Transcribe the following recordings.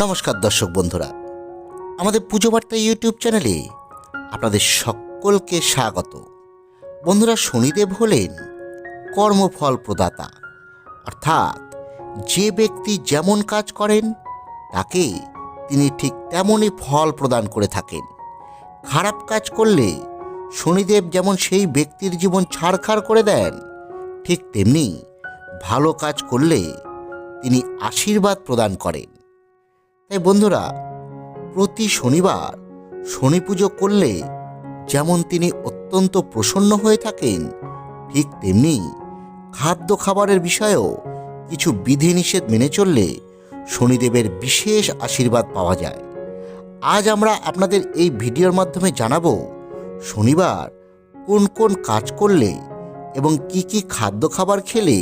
নমস্কার দর্শক বন্ধুরা। আমাদের পুজো বার্তা ইউটিউব চ্যানেলে আপনাদের সকলকে স্বাগত। বন্ধুরা শনিদেব হলেন কর্মফল প্রদাতা। অর্থাৎ যে ব্যক্তি যেমন কাজ করেন, তাকে তিনি ঠিক তেমনই ফল প্রদান করে থাকেন। খারাপ কাজ করলে শনিদেব যেমন সেই ব্যক্তির জীবন ছাড়খাড় করে দেন, ঠিক তেমনি ভালো কাজ করলে তিনি আশীর্বাদ প্রদান করেন। তাই বন্ধুরা, প্রতি শনিবার শনি পুজো করলে যেমন তিনি অত্যন্ত প্রসন্ন হয়ে থাকেন, ঠিক তেমনি খাদ্য খাবারের বিষয়েও কিছু বিধিনিষেধ মেনে চললে শনিদেবের বিশেষ আশীর্বাদ পাওয়া যায়। আজ আমরা আপনাদের এই ভিডিওর মাধ্যমে জানাব শনিবার কোন কোন কাজ করলে এবং কি কি খাদ্য খাবার খেলে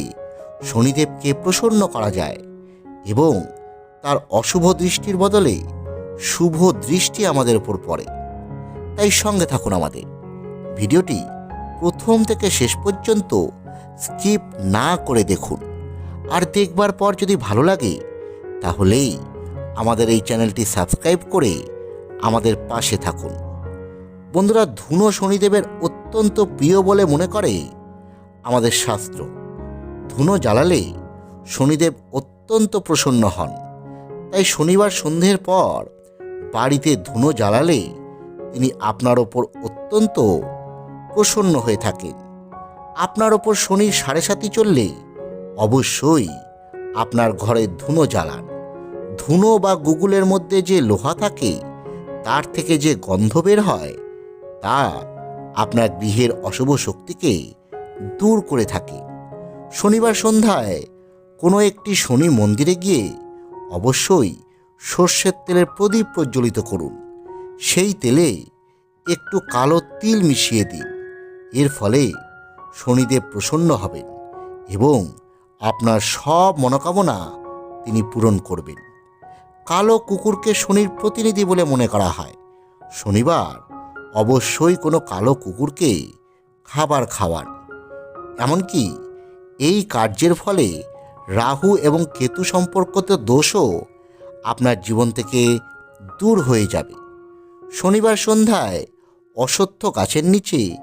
শনিদেবকে প্রসন্ন করা যায় এবং তার অশুভ দৃষ্টির বদলে শুভ দৃষ্টি আমাদের উপর পড়ে। তাই সঙ্গে থাকুন আমাদের। ভিডিওটি প্রথম থেকে শেষ পর্যন্ত স্কিপ না করে দেখুন। আর দেখবার পর যদি ভালো লাগে, তাহলেই আমাদের এই চ্যানেলটি সাবস্ক্রাইব করে আমাদের পাশে থাকুন। বন্ধুরা, ধুনো শনিদেবের অত্যন্ত প্রিয় বলে মনে করে আমাদের শাস্ত্র। ধুনো জ্বালালে শনিদেব অত্যন্ত প্রসন্ন হন। তাই শনিবার সন্ধ্যের পর বাড়িতে ধুনো জ্বালালে তিনি আপনার ওপর অত্যন্ত প্রসন্ন হয়ে থাকেন। আপনার ওপর শনির সাড়ে সাতি চললে অবশ্যই আপনার ঘরে ধুনো জ্বালান। ধুনো বা গুগুলের মধ্যে যে লোহা থাকে, তার থেকে যে গন্ধ বের হয়, তা আপনার গৃহের অশুভ শক্তিকে দূর করে থাকে। শনিবার সন্ধ্যায় কোনো একটি শনি মন্দিরে গিয়ে অবশ্যই সর্ষের তেলের প্রদীপ প্রজ্বলিত করুন। সেই তেলে একটু কালো তিল মিশিয়ে দিন। এর ফলে শনিদেব প্রসন্ন হবেন এবং আপনার সব মনোকামনা তিনি পূরণ করবেন। কালো কুকুরকে শনির প্রতিনিধি বলে মনে করা হয়। শনিবার অবশ্যই কোনো কালো কুকুরকে খাবার খাওয়ান। এমনকি এই কার্যের ফলে রাহু এবং কেতু সম্পর্কিত দোষও আপনার জীবন থেকে দূর হয়ে যাবে। শনিবার সন্ধ্যায় অসত্য গাছের নিচে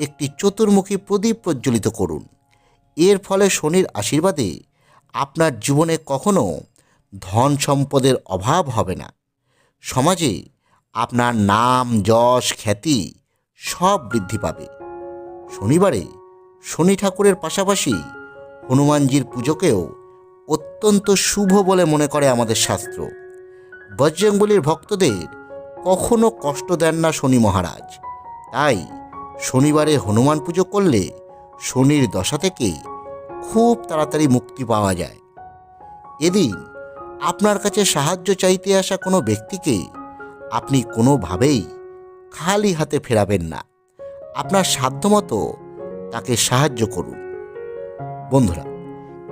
একটি চতুর্মুখী প্রদীপ প্রজ্বলিত করুন। এর ফলে শনির আশীর্বাদে আপনার জীবনে কখনো ধন সম্পদের অভাব হবে না। সমাজে আপনার নাম, যশ, খ্যাতি সব বৃদ্ধি পাবে। শনিবারে শনি ঠাকুরের পাশাপাশি হনুমানজির পুজোকেও অত্যন্ত শুভ বলে মনে করে আমাদের শাস্ত্র। বজরংবলির ভক্তদের কখনো কষ্ট দেন না শনি মহারাজ। তাই শনিবারে হনুমান পুজো করলে শনির দশা থেকে খুব তাড়াতাড়ি মুক্তি পাওয়া যায়। এদিন আপনার কাছে সাহায্য চাইতে আসা কোনো ব্যক্তিকে আপনি কোনোভাবেই খালি হাতে ফেরাবেন না। আপনার সাধ্যমতো তাকে সাহায্য করুন। বন্ধুরা,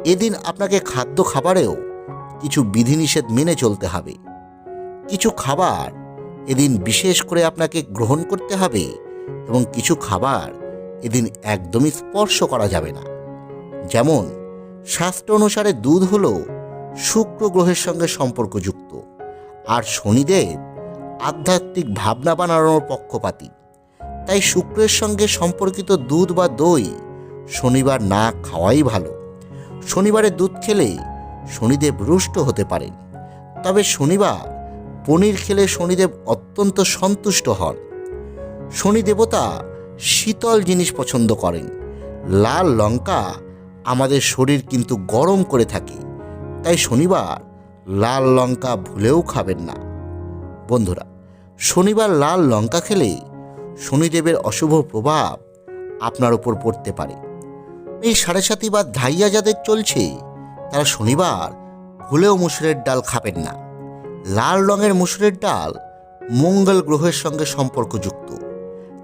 এদিন আপনাকে খাদ্য খাবারেও কিছু বিধিনিষেধ মেনে চলতে হবে। কিছু খাবার এদিন বিশেষ করে আপনাকে গ্রহণ করতে হবে এবং কিছু খাবার এদিন একদমই স্পর্শ করা যাবে না। যেমন, শাস্ত্র অনুসারে দুধ হল শুক্র গ্রহের সঙ্গে সম্পর্কযুক্ত, আর শনিদেব আধ্যাত্মিক ভাবনা বানানোর পক্ষপাতী। তাই শুক্রের সঙ্গে সম্পর্কিত দুধ বা দই শনিবার না খাওয়াই ভালো। শনিবারে দুধ খেলে শনিদেব রুষ্ট হতে পারেন। তবে শনিবার পনির খেলে শনিদেব অত্যন্ত সন্তুষ্ট হন। শনি দেবতা শীতল জিনিস পছন্দ করেন। লাল লঙ্কা আমাদের শরীর কিন্তু গরম করে থাকে। তাই শনিবার লাল লঙ্কা ভুলেও খাবেন না। বন্ধুরা, শনিবার লাল লঙ্কা খেলে শনিদেবের অশুভ প্রভাব আপনার উপর পড়তে পারে। এই সাড়ে সাতি বা ধাইয়া যাদের চলছে, তারা শনিবার ভুলেও মুসুরের ডাল খাবেন না। লাল রঙের মুসুরের ডাল মঙ্গল গ্রহের সঙ্গে সম্পর্কযুক্ত।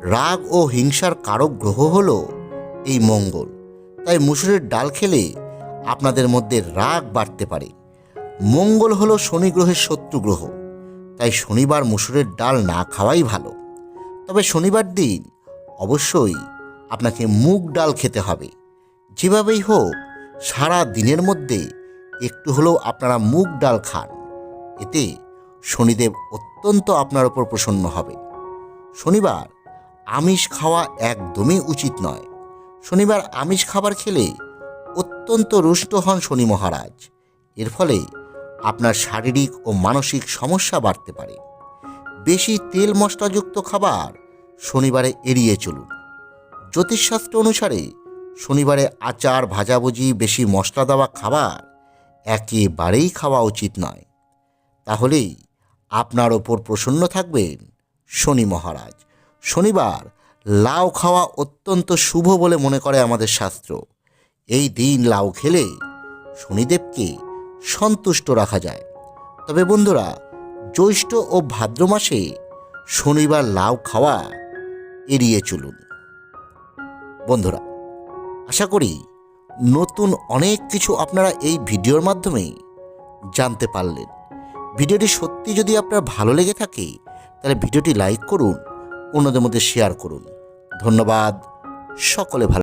রাগ ও হিংসার কারক গ্রহ হল এই মঙ্গল। তাই মুসুরের ডাল খেলে আপনাদের মধ্যে রাগ বাড়তে পারে। মঙ্গল হলো শনি গ্রহের শত্রু গ্রহ, তাই শনিবার মুসুরের ডাল না খাওয়াই ভালো। তবে শনিবার দিন অবশ্যই আপনাকে মুগ ডাল খেতে হবে। যেভাবেই হোক, সারা দিনের মধ্যে একটু হলেও আপনারা মুগ ডাল খান। এতে শনিদেব অত্যন্ত আপনার ওপর প্রসন্ন হবে শনিবার আমিষ খাওয়া একদমই উচিত নয়। শনিবার আমিষ খাবার খেলে অত্যন্ত রুষ্ট হন শনি মহারাজ। এর ফলে আপনার শারীরিক ও মানসিক সমস্যা বাড়তে পারে। বেশি তেল মশলাযুক্ত খাবার শনিবারে এড়িয়ে চলুন। জ্যোতিষশাস্ত্র অনুসারে শনিবারে আচার, ভাজাভুজি, বেশি মশলা দেওয়া খাবার একেবারেই খাওয়া উচিত নয়। তাহলেই আপনার ওপর প্রসন্ন থাকবেন শনি মহারাজ। শনিবার লাউ খাওয়া অত্যন্ত শুভ বলে মনে করে আমাদের শাস্ত্র। এই দিন লাউ খেলে শনিদেবকে সন্তুষ্ট রাখা যায়। তবে বন্ধুরা, জ্যৈষ্ঠ ও ভাদ্র মাসে শনিবার লাউ খাওয়া এড়িয়ে চলুন। বন্ধুরা আশা করি নতুন অনেক কিছু আপনারা এই ভিডিওর মাধ্যমে জানতে পারলেন। ভিডিওটি সত্যি যদি আপনার ভালো লেগে থাকে, তাহলে ভিডিওটি লাইক করুন, অন্যদের মধ্যে শেয়ার করুন। ধন্যবাদ, সকলে ভালো